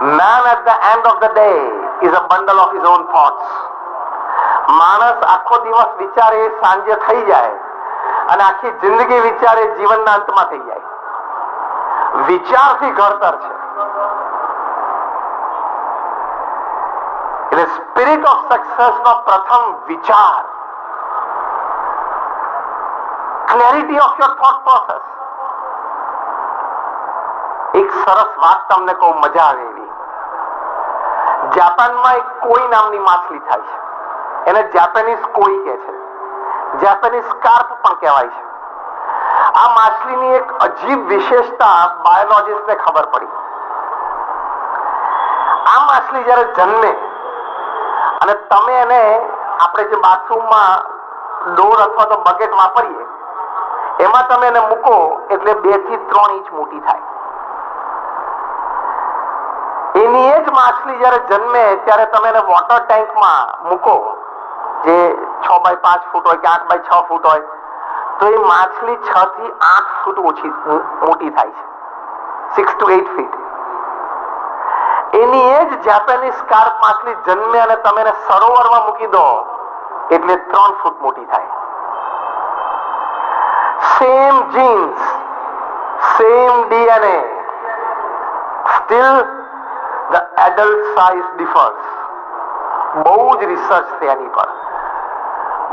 Man at the end of the day is a bundle of his own thoughts. માણસ આખો દિવસ વિચારે, સાંજે થઈ જાય અને આખી જિંદગી વિચારે, જીવનના અંતમાં થઈ જાય. વિચારથી ઘડતર છે. એટલે સ્પિરિટ ઓફ સક્સેસ નો પ્રથમ વિચાર. Clarity of your thought process એક સરસ વાત તમને કહું, મજા આવે જાપાનમાં એક કોઈ નામની માછલી થાય છે. એને જાપાનીઝ કોઈ કહે છે. જાપાનીઝ કાર્પ પણ કહેવાય છે. આ માછલીની એક અજીબ વિશેષતા બાયોલોજીસ્ટને ખબર પડી. આ માછલી જ્યારે જન્મે અને તમે એને આપણે જે બાથરૂમમાં ડોર અથવા તો બકેટ વાપરીએ, એમાં તમે એને મૂકો એટલે બેથી ત્રણ ઇંચ મોટી થાય એની એ જ માછલી જ્યારે જન્મે ત્યારે તમે એને વોટર ટેન્કમાં મૂકો, જે છ બાય પાંચ ફૂટ હોય કે આઠ બાય છ ફૂટ હોય, તો એ માછલી છ થી આઠ ફૂટ ઓછી મોટી થાય છે. સિક્સ ટુ એટ ફીટ એની એ જ જાપાનીઝ કાર્પ માછલી જન્મે અને તમે એને સરોવરમાં મૂકી દો, એટલે ત્રણ ફૂટ મોટી થાય. Same genes same DNA still adult size size बहुज research थे यानी पर।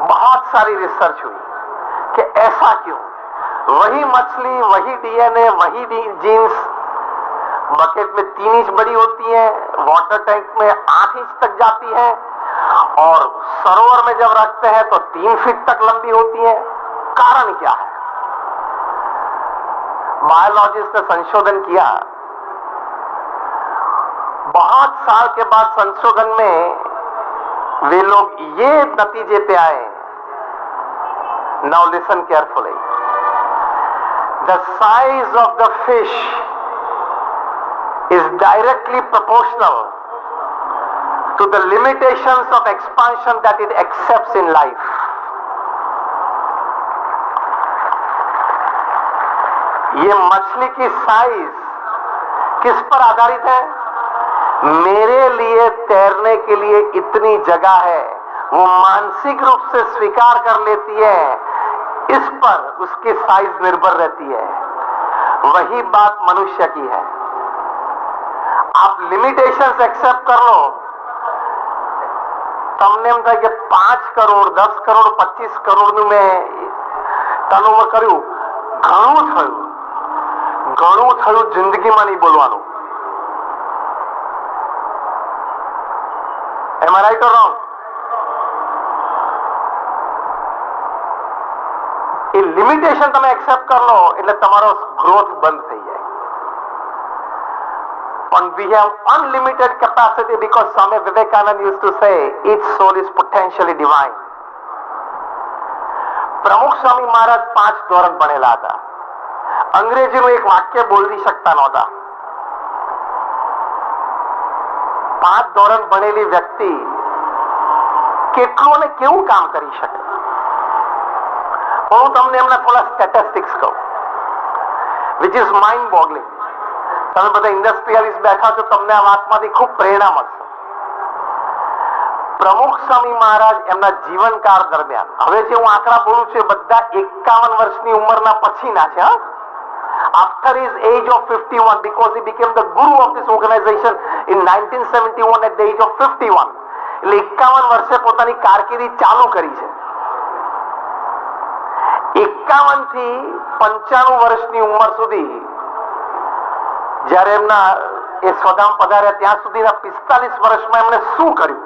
बहुत सारी रिसर्च हुई कि ऐसा क्यों? वही मछली, वही डीएनए वही जीन्स बकेट में तीन इंच बड़ी होती है वाटर टैंक में आठ इंच तक जाती है, और सरोवर में जब रखते हैं तो तीन फीट तक लंबी होती है। कारण क्या है? बायोलॉजिस्ट ने संशोधन किया बहुत साल के बाद संशोधन में वे लोग ये नतीजे पे आए। Now listen carefully the size of the fish is directly proportional to the limitation of expansion that it accept in life ये मछली की साइज़ किस पर आधारित है? मेरे लिए तैरने के लिए इतनी जगह है वो मानसिक रूप से स्वीकार कर लेती है इस पर उसकी साइज निर्भर रहती है वही बात मनुष्य की है આપ લિમિટેશન્સ એક્સેપ્ટ कर लो તમને એમ થાય કે પાંચ કરોડ દસ કરોડ પચીસ કરોડનું મેં ટર્નઓવર કર્યું ઘણું થયું ઘણું થયું જિંદગીમાં નહીં બોલવાનું એમ રાઈટ ઓર રોંગ એ લિમિટેશન તમે એક્સેપ્ટ કરી લો એટલે તમારો ગ્રોથ બંધ થઈ જાય પણ we have unlimited capacity because Swami Vivekananda used to say each soul is potentially divine. પ્રમુખ સ્વામી મહારાજ પાંચ ધોરણ ભણેલા હતા અંગ્રેજીનું એક વાક્ય બોલી શકતા નહોતા પાંચ ધોરણ ભણેલી વ્યક્તિ કેટલું અને કેવું કામ કરી શકે? હું તમને એમના થોડા સ્ટેટિસ્ટિક્સ કહું. વિચ ઇઝ માઇન્ડ બોગલિંગ તમે બધા ઇન્ડસ્ટ્રીયાલિસ્ટ બેઠા છો, તમને આ વાતમાંથી ખૂબ પ્રેરણા મળશે. પ્રમુખ સ્વામી મહારાજ એમના જીવનકાળ દરમિયાન, હવે જે હું આંકડા બોલું છું એ બધા એકાવન વર્ષની ઉંમરના પછીના છે, હા? After his age of 51 because he became the guru of this organization in 1971 at the age of 51 એટલે એકાવનથી પંચાણું વર્ષની ઉંમર સુધી, જ્યારે એમના, એ સ્વધામ પધાર્યા, ત્યાં સુધીના પિસ્તાલીસ વર્ષમાં એમણે શું કર્યું?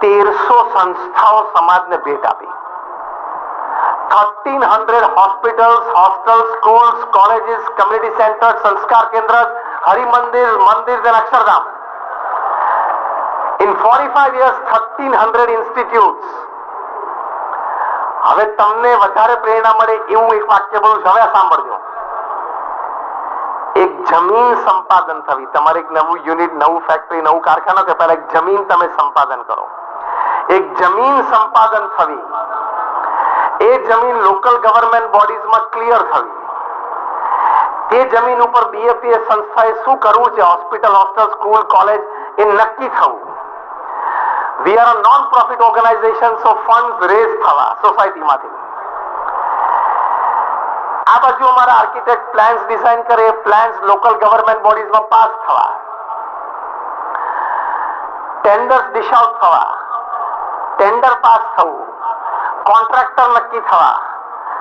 તેરસો સંસ્થાઓ સમાજને ભેટ આપી. Thirteen hundred hospitals hostel schools colleges community centre સંસ્કાર કેન્દ્ર હરિમંદિર મંદિર અને Akshardham in forty five years thirteen hundred institutes હવે તમને વધારે પ્રેરણા મળે એવું એક વાક્ય બોલું છું. હવે સાંભળજો. એક જમીન સંપાદન થવી. તમારે એક નવું યુનિટ, નવું ફેક્ટરી નવું કારખાનું કે પહેલા એક જમીન તમે સંપાદન કરો. એક જમીન સંપાદન થવી. એ જમીન લોકલ ગવર્મેન્ટ બોડીઝમાં ક્લિયર થવી તે જમીન ઉપર બીએપીએસ સંસ્થાએ શું કરવું છે? હોસ્પિટલ હોસ્ટેલ સ્કૂલ કોલેજ એ નક્કી થવું. We are non profit organisation so fund raise થવા સોસાયટીમાંથી આ બાજુ અમારા આર્કિટેક્ટ પ્લાન્સ ડિઝાઇન કરે પ્લાન્સ લોકલ ગવર્મેન્ટ બોડીઝમાં પાસ થવા. ટેન્ડર્સ ડિશ આઉટ થવા. ટેન્ડર પાસ થવું. કોન્ટ્રાક્ટર નક્કી થવા.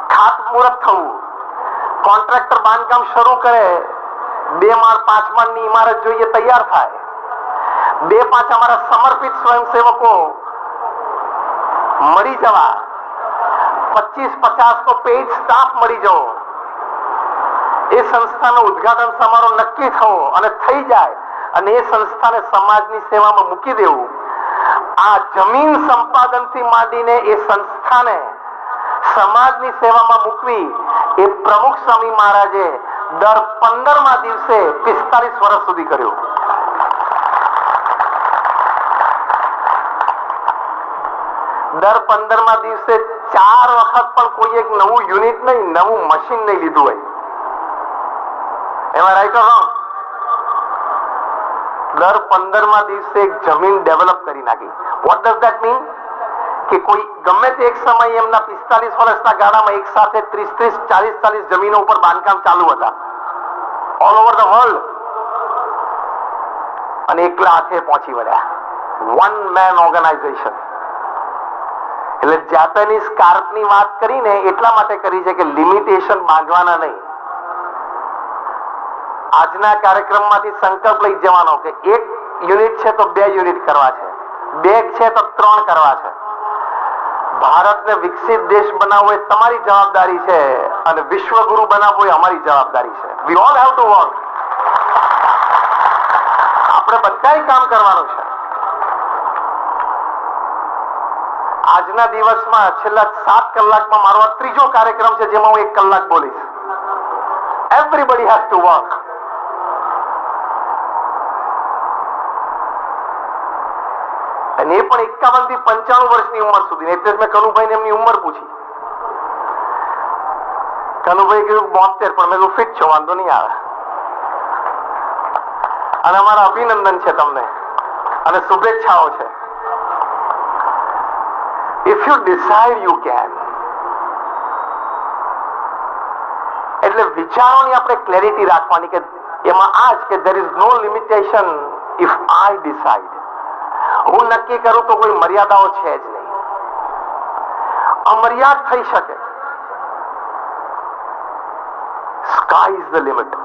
ખાત મુહૂર્ત થવું. કોન્ટ્રાક્ટર બાંધકામ શરૂ કરે. બે માળ, પાંચ માળની ઇમારત જોઈએ, તૈયાર થાય. બે પાંચ અમારા સમર્પિત સ્વયંસેવકો મળી જવા. પચીસ પચાસ તો પેઇડ સ્ટાફ મળી જવો. એ સંસ્થાનો ઉદ્ઘાટન સમારોહ નક્કી થવો અને થઈ જાય. અને એ સંસ્થાને સમાજની સેવામાં મૂકી દેવું. આ જમીન સંપાદનથી માંડીને એ સંસ્થાને સમાજની સેવામાં મૂકવી એ પ્રમુખ સ્વામી મહારાજે દર પંદરમા દિવસે પિસ્તાલીસ વર્ષ સુધી કર્યું. દર પંદરમા દિવસે ચાર વખત પણ કોઈ એક નવું યુનિટ નહીં, નવું મશીન નહીં લીધું હોય. એમાં રાઈટ રોંગ દર પંદરમા દિવસે જમીન ડેવલપ કરી નાખી. વોટ ડઝ ધેટ મીન કે કોઈ ગમે તે એક સમયે એમના પિસ્તાલીસ વર્ષના ગાળામાં એક સાથે ત્રીસ ત્રીસ, ચાલીસ ચાલીસ જમીનો ઉપર બાંધકામ ચાલુ હતા. ઓલ ઓવર ધ વર્લ્ડ અને એકલા હાથે પહોંચી વળ્યા. વન મેન ઓર્ગેનાઇઝેશન એટલે જાપાનીઝ કાર્પની વાત કરીને એટલા માટે કરી છે કે લિમિટેશન બાંધવાના નહીં. આજના કાર્યક્રમમાંથી સંકલ્પ લઈ જવાનો કે એક યુનિટ છે તો બે યુનિટ કરવા છે. બે છે તો ત્રણ કરવા છે. ભારતને વિકસિત દેશ બનાવવો એ તમારી જવાબદારી છે અને વિશ્વગુરુ બનાવવો એ અમારી જવાબદારી છે. We all have to work આપણે બધાય કામ કરવાનું છે. આજના દિવસમાં છેલ્લા સાત કલાકમાં મારો આ ત્રીજો કાર્યક્રમ છે જેમાં હું એક કલાક બોલીશ. એવરીબડી હેઝ ટુ વર્ક અને એ પણ એકાવનથી પંચાણું વર્ષની ઉંમર સુધી. એટલે જ મેં કનુભાઈ એમની ઉંમર પૂછી. કનુભાઈ કીધું બોતેર પણ મેં ફિટ છો, વાંધો નહીં આવે. અને અમારા અભિનંદન છે તમને. અને શુભેચ્છાઓ છે. If you decide you can એટલે વિચારોની આપણે ક્લેરિટી રાખવાની કે એમાં આ જ કે there is no limitation if I decide હું નક્કી કરું તો કોઈ મર્યાદાઓ છે જ નહીં. અમર્યાદ થઈ શકે. Sky is the limit